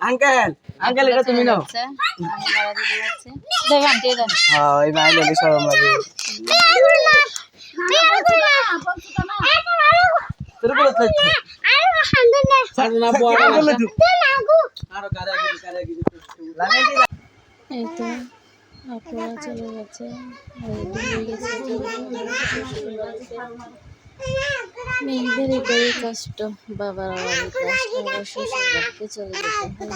Uncle uncle এটা তুমি নাও। দেন হ্যাঁ সরম লাগে এই তো আপনারা চলে গেছে মেয়েদের এটাই কষ্ট বাবার বাড়ির কষ্ট আবার শ্বশুর বাড়িতে চলে যেতে হয়।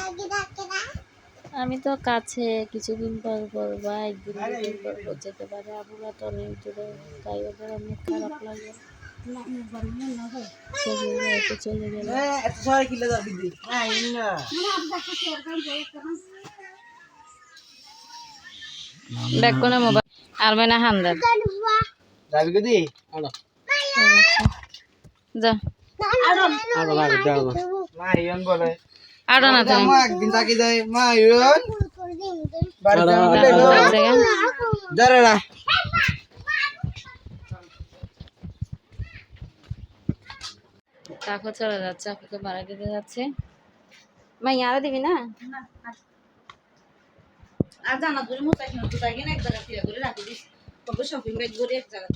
আমি তো কাছে কিছুদিন পর পর বা একদিন দুদিন পর পর যেতে পারে আবুরা তো অনেক দূরে তাই ওদের অনেক খারাপ লাগে। চলে গেলে। দেখ কোনে মোবাইল। আর না হামদার। যাবি আনো মা মা মা কাকু চলে যাচ্ছে, আপুকে ভাড়া দিতে যাচ্ছে। মাই, আরও দিবি না? আর জানা তুমি মোটা কিনা তাই এক জায়গা করে রাখি দিস। শপিং ব্যাগ করে এক জায়গা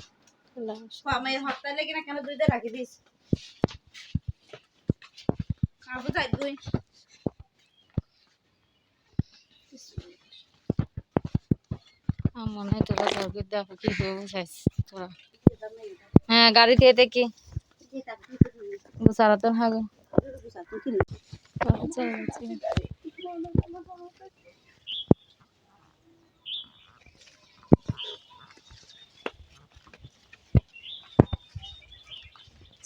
আমি হপ্তাহে লেগে কেন দুইটা রাখি দিস? খাব যাই তুই? মনে হয় তোরা কাউকে দেখো কি বসাইছিস তোরা? হ্যাঁ গাড়িতে এতে কি গুছারা তো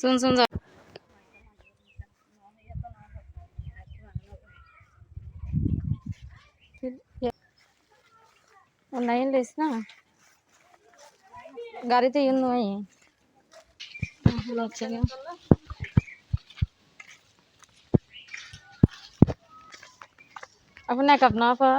হাগো চলে যাচ্ছে শুন শুন যা অনলাইন লিস না গাড়িতে ইউন নয় লাগছে না আপনি এক আপনা আপা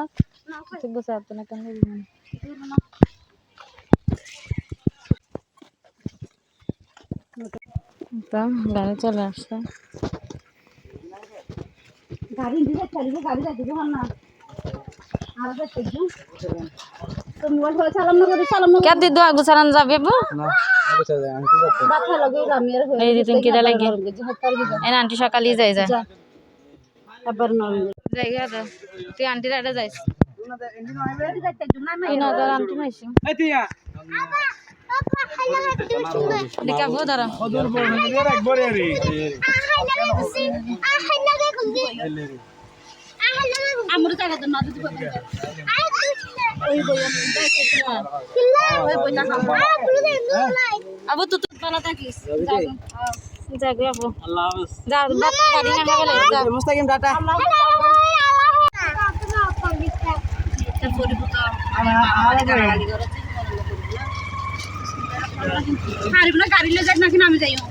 আর এই দিন কি দা লাগে যে হত্যার কি এন আন্টি সকালে যাই যা আবার নয় জায়গা দে তুই আন্টির আড়ে যাইস। তিন হাজার আন্টি মাইছি। আমার জায়গা তো না দিতে খাব আবু তুই তুই বানা থাকিস। যাগো আবু। আল্লাহ হাফেজ। যা বাপ গাড়ি না খাবে যা মুস্তাকিম টাটা। হারিব না গাড়ি লে যাক নাকি আমি যাইও।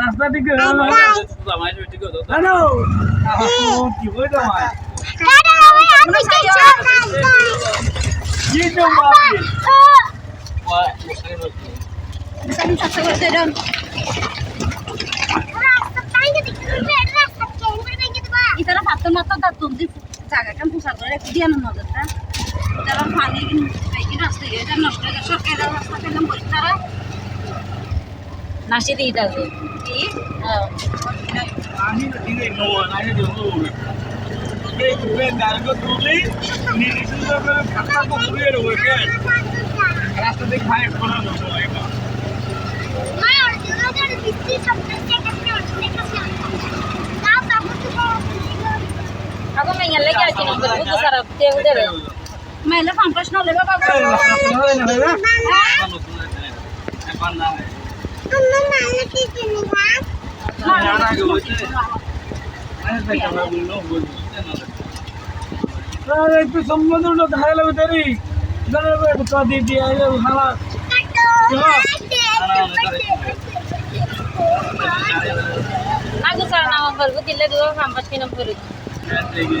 রাস্তা দিকে ইতারা ভাত মাত্র দাঁত জায়গাটা পোশাক করে দিয়ে নজরটা। যারা পানি এই রাস্তা এটা নষ্ট হয়ে গেছে সরকারি রাস্তা পেলাম বলি তারা নাসি দিয়ে যাবে রাস্তা দিয়ে খায় কোনা দেবো এবার আবু মেঙ্গা লেগে আছে না বুঝো মেলে পাম্পাস নলে বাবা একটু সম্বন্ধ ধারে লাগবে তারি কদি দিয়ে খালা আগু সারা নাম বলব দিলে দুটো পাম্পাস কিনম করে বড় মোবাইল দিয়ে তুমি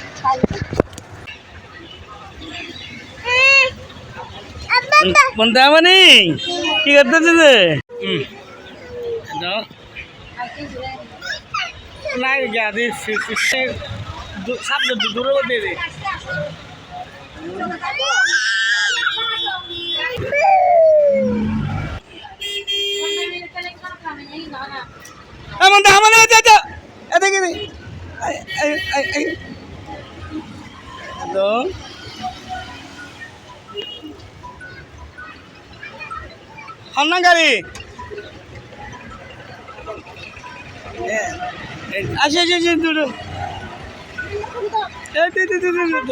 বন্ধা মানে কি করতেছে যে নাই যা সামনে দূরে দে। দে এদিকে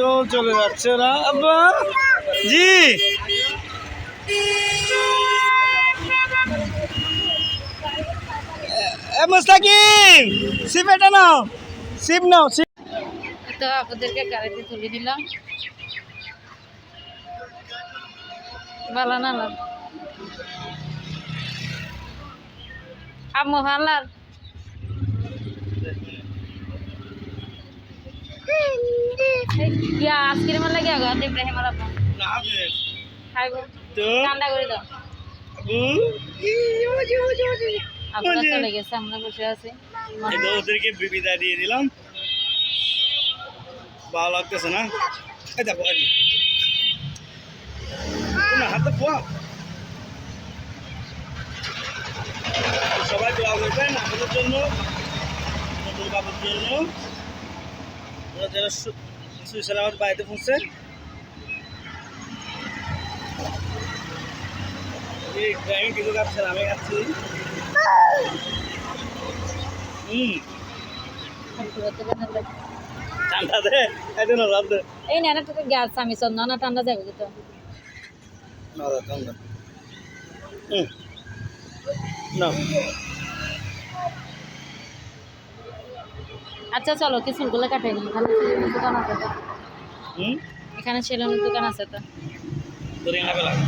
ও চলে যাচ্ছে না। আব্বা। জি। মুস্তাকিম এটা নাও। সিপ নাও তো আপনাদেরকে গাড়িতে তুলে দিলাম। ভালো না আম্মু ভালার ইয়া আইসক্রিম লাগে আগত ইব্রাহিম আর আপা না বে খাইব। তো? ঠান্ডা করে দাও। আবু? আপনারা চলে গেছে আমরা বসে আছি। এই ওদেরকে বিদায় দিয়ে দিলাম। ভালো লাগতেছে না? এই দেখো না হাতে পোয়া সবাই দোয়া করবেন আমাদের জন্য, নতুন বাবুর জন্য। ওরা যারা সুই সালামত বাড়িতে পৌঁছে এই আমি কিছু খাচ্ছেন, আমি খাচ্ছি। হুম। ঠান্ডা দে এটা না রাত। এই না তোকে গ্যাস আমি চল না ঠান্ডা যাবে তো না ঠান্ডা। হুম। না। আচ্ছা চলো কি চুলগুলো কাটাই নি এখানে সেলুনের দোকান আছে তো। হুম? এখানে সেলুনের দোকান আছে তো। তোর খাবে লাগে